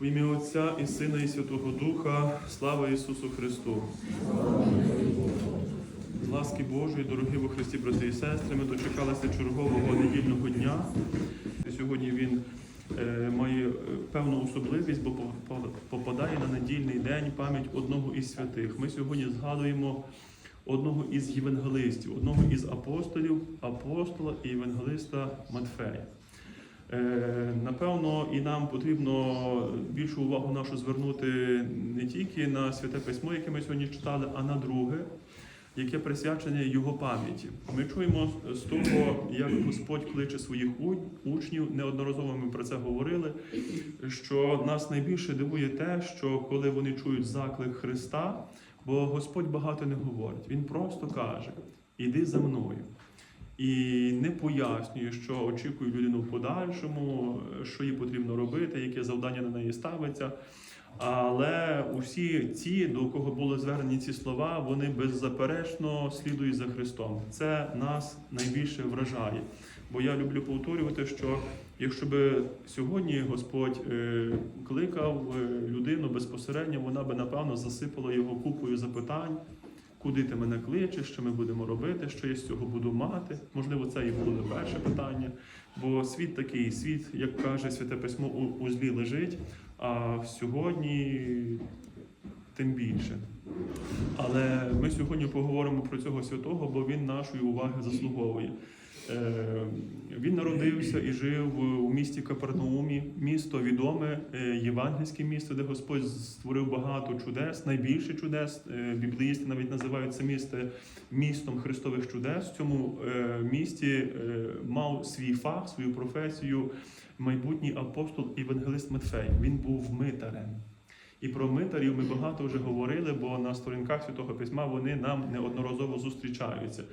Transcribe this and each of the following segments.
В ім'я Отця і Сина, і Святого Духа, слава Ісусу Христу. З ласки Божої, дорогі во Христі, брати і сестри, ми дочекалися чергового недільного дня. Сьогодні він е, має е, певну особливість, бо по- по- попадає на недільний день пам'ять одного із святих. Ми сьогодні згадуємо одного із євангелистів, одного із апостолів, апостола і євангелиста Матфея. Напевно, і нам потрібно більшу увагу нашу звернути не тільки на святе письмо, яке ми сьогодні читали, а на друге, яке присвячене його пам'яті. Ми чуємо з того, як Господь кличе своїх учнів. Неодноразово ми про це говорили. Що нас найбільше дивує те, що коли вони чують заклик Христа, бо Господь багато не говорить. Він просто каже: Іди за мною. І не пояснює, що очікує людину в подальшому, що їй потрібно робити, яке завдання на неї ставиться. Але усі ті, до кого були звернені ці слова, вони беззаперечно слідують за Христом. Це нас найбільше вражає. Бо я люблю повторювати, що якщо би сьогодні Господь е, кликав е, людину безпосередньо, вона би напевно засипала його купою запитань. Куди ти мене кличеш, що ми будемо робити, що я з цього буду мати? Можливо, це і було перше питання. Бо світ такий, світ, як каже Святе Письмо, у, злі лежить, а сьогодні тим більше. Але ми сьогодні поговоримо про цього святого, бо він нашої уваги заслуговує. Е, Він народився і жив у місті Капернаумі, місто відоме, е, євангельське місто, де Господь створив багато чудес, найбільше чудес. Е, Біблеїсти навіть називають це місто містом Христових чудес. В цьому місті мав свій фах, свою професію майбутній апостол євангелист Матфей. Він був митарем. І про митарів ми багато вже говорили, бо на сторінках Святого Письма вони нам неодноразово зустрічаються.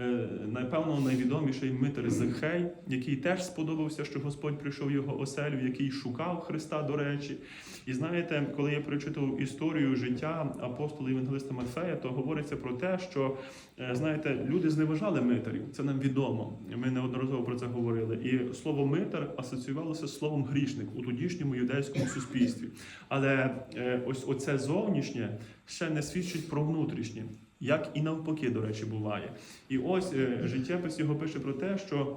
Е, Напевно, найвідоміший митар Зихей, який теж сподобався, що Господь прийшов його оселю, який шукав Христа, до речі. І знаєте, коли я прочитав історію життя апостола Євангелиста Матфея, то говориться про те, що е, знаєте, люди зневажали митарів. Це нам відомо. Ми неодноразово про це говорили. І слово митар асоціювалося з словом грішник у тодішньому юдейському суспільстві. Але е, ось оце зовнішнє ще не свідчить про внутрішнє. Як і навпаки, до речі, буває. І ось е, життєпис його пише про те, що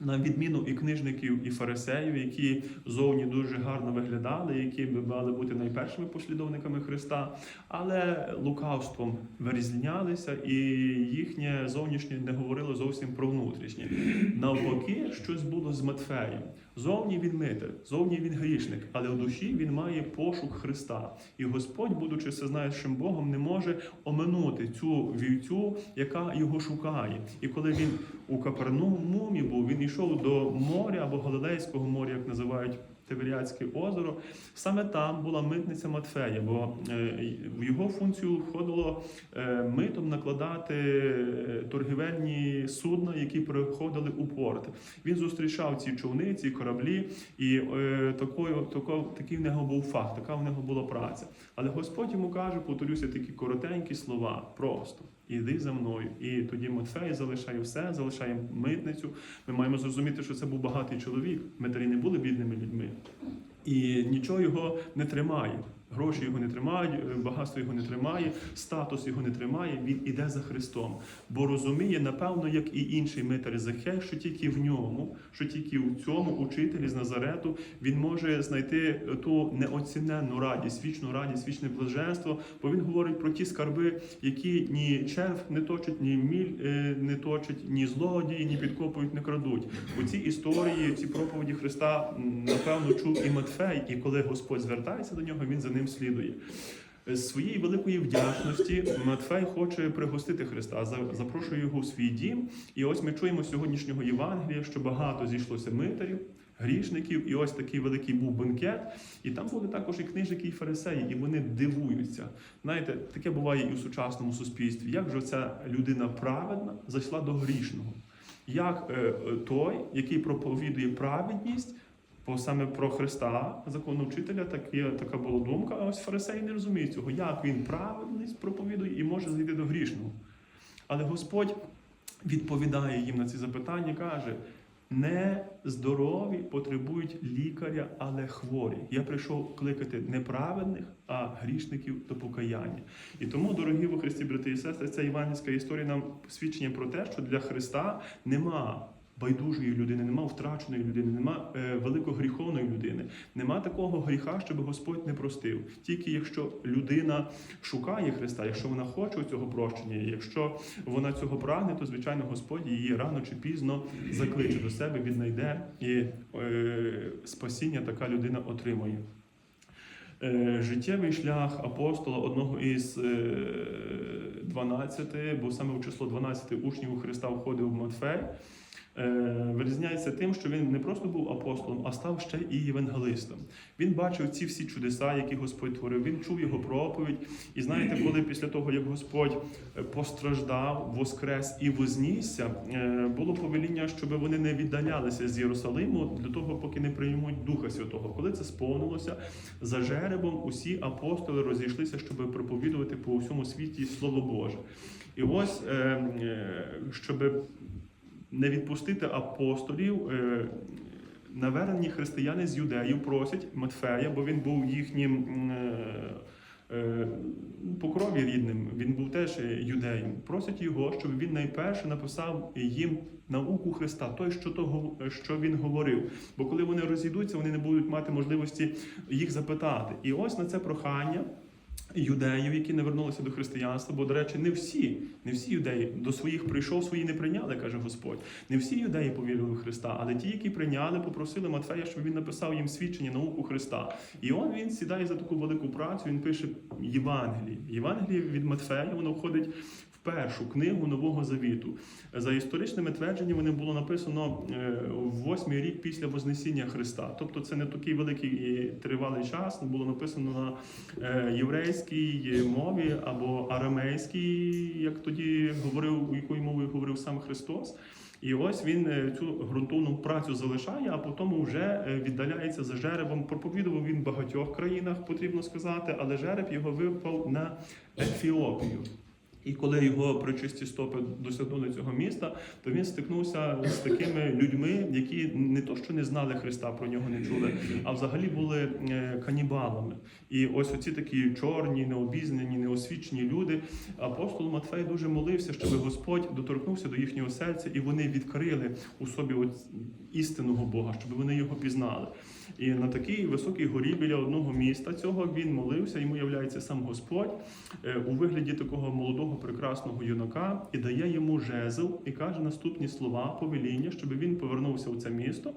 на відміну і книжників, і фарисеїв, які зовні дуже гарно виглядали, які би мали бути найпершими послідовниками Христа, але лукавством вирізнялися, і їхнє зовнішнє не говорило зовсім про внутрішнє. Навпаки, щось було з Матфеєм. Зовні він митер, зовні він грішник, але в душі він має пошук Христа. І Господь, будучи всезнаючим Богом, не може оминути цю вівцю, яка його шукає. І коли він у Капернаумі був, він йшов до моря або Галилейського моря, як називають Тиверіадське озеро. Саме там була митниця Матфея, бо е, в його функцію входило е, митом накладати е, торгівельні судна, які приходили у порт. Він зустрічав ці човни, ці кораблі, і такою, тако, такий в нього був факт, така в нього була праця. Але Господь йому каже, повторюся, такі коротенькі слова, просто. Іди за мною. І тоді Матфей залишає все, залишає митницю. Ми маємо зрозуміти, що це був багатий чоловік. Митарі не були бідними людьми. І нічого його не тримає. Гроші його не тримають, е, багатство його не тримає, статус його не тримає. Він іде за Христом, бо розуміє, напевно, як і інший митар Захей, що тільки в ньому, що тільки в цьому учителі з Назарету він може знайти ту неоціненну радість, вічну радість, вічне блаженство. Бо він говорить про ті скарби, які ні черв не точить, ні міль е, не точить, ні злодії, ні підкопують, не крадуть. У цій історії, ці проповіді Христа, напевно, чув і Матфей, і коли Господь звертається до нього, він за ним слідує. З своєї великої вдячності Матфей хоче пригостити Христа, запрошує його у свій дім. І ось ми чуємо сьогоднішнього Євангелія, що багато зійшлося митарів, грішників, і ось такий великий був бенкет. І там були також і книжники, і фарисеї, і вони дивуються. Знаєте, таке буває і у сучасному суспільстві. Як же ця людина праведна зайшла до грішного? Як е, е, той, який проповідує праведність, Бо саме про Христа, закону вчителя, так є, така була думка. А ось фарисеї не розуміють цього, як він праведність проповідує і може зайти до грішного. Але Господь відповідає їм на ці запитання, каже: Не здорові потребують лікаря, але хворі. Я прийшов кликати не праведних, а грішників до покаяння. І тому, дорогі во Христі, брати і сестри, ця іванівська історія нам свідчення про те, що для Христа нема байдужої людини, нема втраченої людини, нема е, великогріховної людини, нема такого гріха, щоб Господь не простив. Тільки якщо людина шукає Христа, якщо вона хоче цього прощення, якщо вона цього прагне, то звичайно Господь її рано чи пізно закличе до себе, віднайде і е, спасіння така людина отримує. Е, Життєвий шлях апостола, одного із е, 12, бо саме в число 12 учнів у Христа входив Матфей, вирізняється тим, що він не просто був апостолом, а став ще і євангелистом. Він бачив ці всі чудеса, які Господь творив. Він чув його проповідь. І знаєте, коли після того, як Господь е, постраждав, воскрес і вознісся, е, було повеління, щоб вони не віддалялися з Єрусалиму для того, поки не приймуть Духа Святого. Коли це сповнилося, за жеребом усі апостоли розійшлися, щоб проповідувати по всьому світі Слово Боже. І ось, е, е, щоб не відпустити апостолів, е, навернені християни з юдеїв просять Матфея, бо він був їхнім е, е, по крові рідним, він був теж юдеєм. Просять його, щоб він найперше написав їм науку Христа, той, що того, що він говорив. Бо коли вони розійдуться, вони не будуть мати можливості їх запитати. І ось на це прохання. Юдеїв, які не вернулися до християнства, бо, до речі, не всі, не всі юдеї до своїх прийшов, свої не прийняли, каже Господь. Не всі юдеї повірили в Христа, але ті, які прийняли, попросили Матфея, щоб він написав їм свідчення науку Христа. І он він сідає за таку велику працю. Він пише Євангелії. Євангеліє від Матфея, воно входить першу книгу Нового Завіту. За історичними твердженнями було написано е, восьмий рік після Вознесіння Христа. Тобто це не такий великий і тривалий час. Було написано на е, єврейській мові або арамейській, як тоді говорив, якою мовою говорив сам Христос. І ось він е, цю ґрунтовну працю залишає, а потім вже е, віддаляється за жеребом. Проповідував він в багатьох країнах, потрібно сказати, але жереб його випав на Ефіопію. І коли його причисті стопи досягнули цього міста, то він стикнувся з такими людьми, які не то що не знали Христа, про нього не чули, а взагалі були е, канібалами. І ось оці такі чорні, необізнані, неосвічені люди. Апостол Матфей дуже молився, щоб Господь доторкнувся до їхнього серця, і вони відкрили у собі істинного Бога, щоб вони його пізнали. І на такій високій горі біля одного міста цього він молився, йому являється сам Господь е, у вигляді такого молодого прекрасного юнака і дає йому жезл і каже наступні слова повеління, щоб він повернувся у це місто.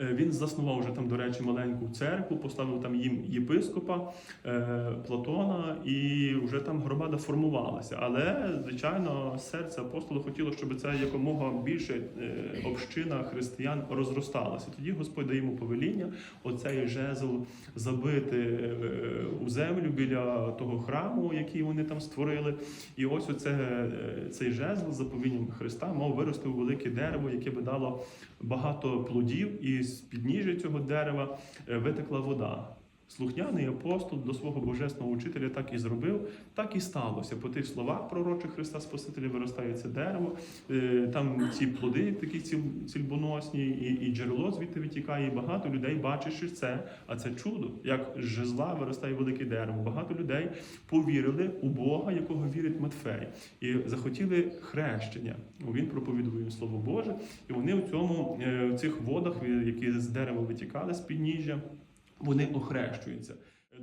Е, Він заснував вже там, до речі, маленьку церкву, поставив там їм єпископа е, Платона, і вже там громада формувалася. Але, звичайно, серце апостола хотіло, щоб це якомога більше е, община християн розросталася. Тоді Господь дає йому повеління, оцей жезл забити у землю біля того храму, який вони там створили. І ось оце, цей жезл за повінням Христа мав вирости у велике дерево, яке би дало багато плодів, і з підніжжя цього дерева е, витекла вода. Слухняний апостол до свого божественного учителя так і зробив, так і сталося. По тих словах пророчих Христа Спасителя виростає це дерево, е, там ці плоди такі ціл- цільбоносні, і, джерело звідти витікає. І багато людей бачивши це, а це чудо, як з жезла виростає велике дерево. Багато людей повірили у Бога, якого вірить Матфей, і захотіли хрещення. Він проповідував їм слово Боже, і вони у цьому е, в цих водах, які з дерева витікали з підніжжя, вони охрещуються.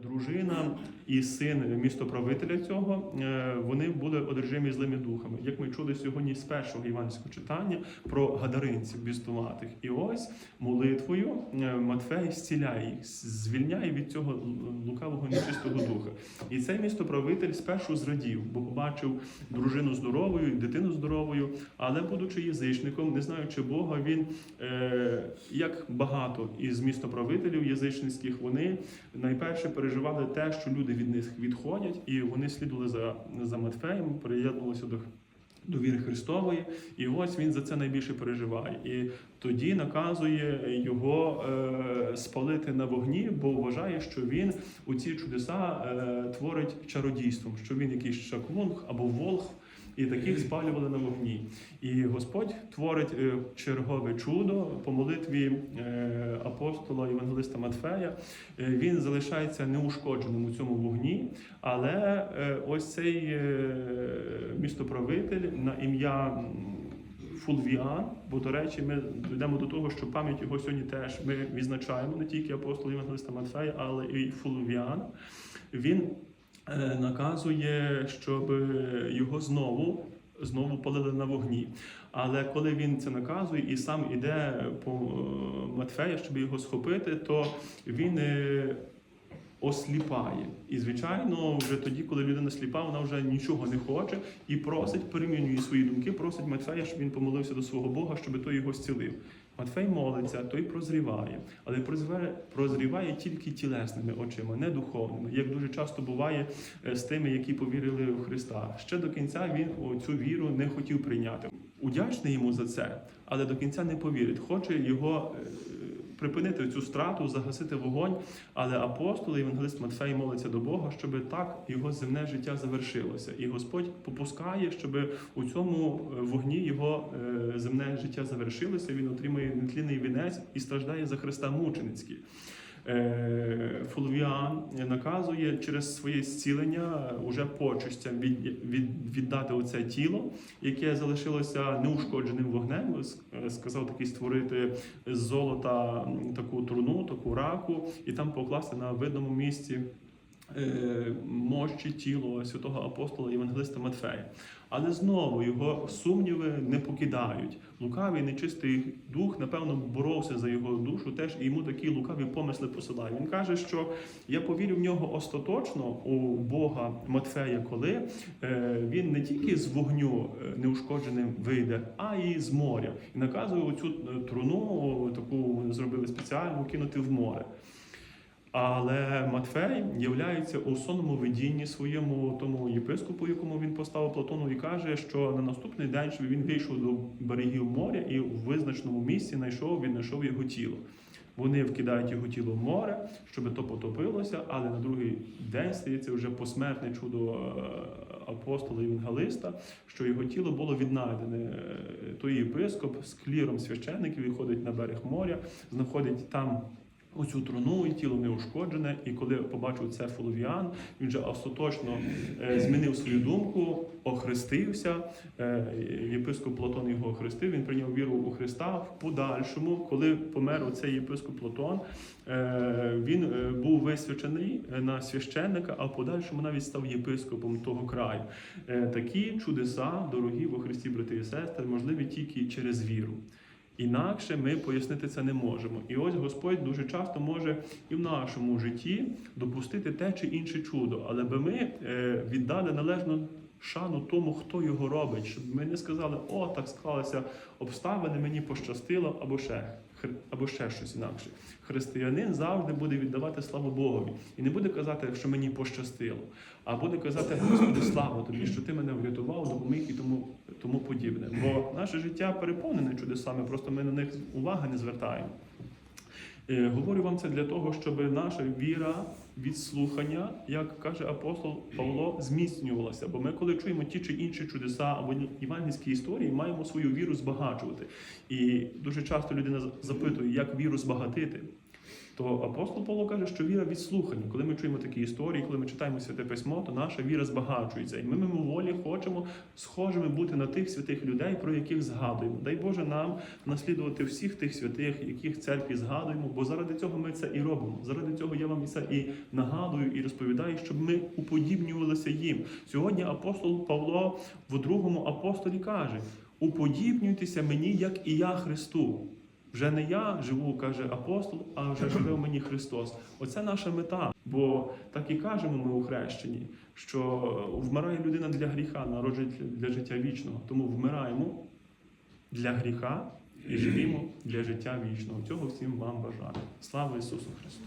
Дружина і син містоправителя цього е, вони були одержимі злими духами. Як ми чули сьогодні з першого іванського читання про гадаринців бізнуватих. І ось молитвою е, Матфей зціляє їх, звільняє від цього лукавого нечистого духа. І цей містоправитель спершу зрадів, бо побачив дружину здоровою, дитину здоровою, але будучи язичником, не знаючи Бога, він е, як багато із містоправителів язичницьких, вони найперше переживали те, що люди від них відходять, і вони слідували за, за Матфеєм, приєднувалися до. До віри Христової, і ось він за це найбільше переживає. І тоді наказує його е, спалити на вогні, бо вважає, що він у ці чудеса е, творить чародійством, що він якийсь шаклунг або волх, і таких спалювали на вогні. І Господь творить е, чергове чудо по молитві е, апостола Євангелиста Матфея. Е, Він залишається неушкодженим у цьому вогні, але ось цей містоправитель на ім'я Фулвіан, бо до речі, ми йдемо до того, що пам'ять його сьогодні теж ми відзначаємо не тільки апостола Євангелиста Матфея, але і Фулвіан. Він наказує, щоб його знову. Знову палили на вогні. Але коли він це наказує і сам іде по е, Матфея, щоб його схопити, то він е, осліпає. І, звичайно, вже тоді, коли людина сліпа, вона вже нічого не хоче і просить, перемінює свої думки, просить Матфея, щоб він помолився до свого Бога, щоб той його зцілив. Матфей молиться, той прозріває, але прозріває, прозріває тільки тілесними очима, не духовними, як дуже часто буває е, з тими, які повірили у Христа. Ще до кінця він цю віру не хотів прийняти. Удячний йому за це, але до кінця не повірить. Хоче його е, припинити цю страту, загасити вогонь. Але апостол, євангелист Матфей молиться до Бога, щоб так його земне життя завершилося. І Господь попускає, щоб у цьому е, вогні його е, земне життя завершилося. Він отримує нетлінний вінець і страждає за Христа мученицький. Е, Фулвіан наказує через своє зцілення уже почестям від, від, віддати оце тіло, яке залишилося неушкодженим вогнем. Сказав такий створити з золота таку труну, таку раку, і там покласти на видному місці е, мощі тіло святого апостола Євангелиста Матфея. Але знову його сумніви не покидають. Лукавий нечистий дух, напевно, боровся за його душу, теж і йому такі лукаві помисли посилає. Він каже, що я повірю в нього остаточно у Бога Матфея, коли е, він не тільки з вогню е, неушкодженим вийде, а і з моря. І наказує оцю е, труну, таку зробили спеціально, кинути в море. Але Матфей являється у сонному видінні своєму тому єпископу, якому він поставив Платону, і каже, що на наступний день щоб він вийшов до берегів моря і в визначеному місці знайшов, віднайшов його тіло. Вони вкидають його тіло в море, щоб то потопилося, але на другий день стається вже посмертне чудо е, апостола Євангелиста, що його тіло було віднайдене. Е, Той єпископ з кліром священників виходить на берег моря, знаходить там оцю труну, і тіло не ушкоджене. І коли побачив це Фоловіан, він вже остаточно е, змінив свою думку, охрестився. Е, єпископ Платон його охрестив. Він прийняв віру у Христа. В подальшому, коли помер оцей єпископ Платон, е, він був висвячений на священника, а в подальшому навіть став єпископом того краю. Такі чудеса, дорогі во Христі, брати і сестри, можливі тільки через віру. Інакше ми пояснити це не можемо. І ось Господь дуже часто може і в нашому житті допустити те чи інше чудо, але би ми е, віддали належну шану тому, хто його робить, щоб ми не сказали, о, так склалися обставини, мені пощастило, або ще, або ще щось інакше. Християнин завжди буде віддавати славу Богові і не буде казати, що мені пощастило, а буде казати, Господи, слава тобі, що ти мене врятував, допоміг і тому, тому подібне. Бо наше життя переповнене чудесами, просто ми на них уваги не звертаємо. Е, Говорю вам це для того, щоб наша віра від слухання, як каже апостол Павло, зміцнювалася. Бо ми, коли чуємо ті чи інші чудеса або євангельські історії, маємо свою віру збагачувати. І дуже часто людина запитує, як віру збагатити. То апостол Павло каже, що віра від слухання. Коли ми чуємо такі історії, коли ми читаємо святе письмо, то наша віра збагачується. І ми мимоволі хочемо схожими бути на тих святих людей, про яких згадуємо. Дай Боже нам наслідувати всіх тих святих, яких церкві згадуємо, бо заради цього ми це і робимо. Заради цього я вам це і нагадую, і розповідаю, щоб ми уподібнювалися їм. Сьогодні апостол Павло в другому апостолі каже: уподібнюйтеся мені, як і я Христу. Вже не я живу, каже апостол, а вже живе в мені Христос. Оце наша мета. Бо так і кажемо ми у хрещенні, що вмирає людина для гріха, народжують для життя вічного. Тому вмираємо для гріха і живімо для життя вічного. Цього всім вам бажаю. Слава Ісусу Христу!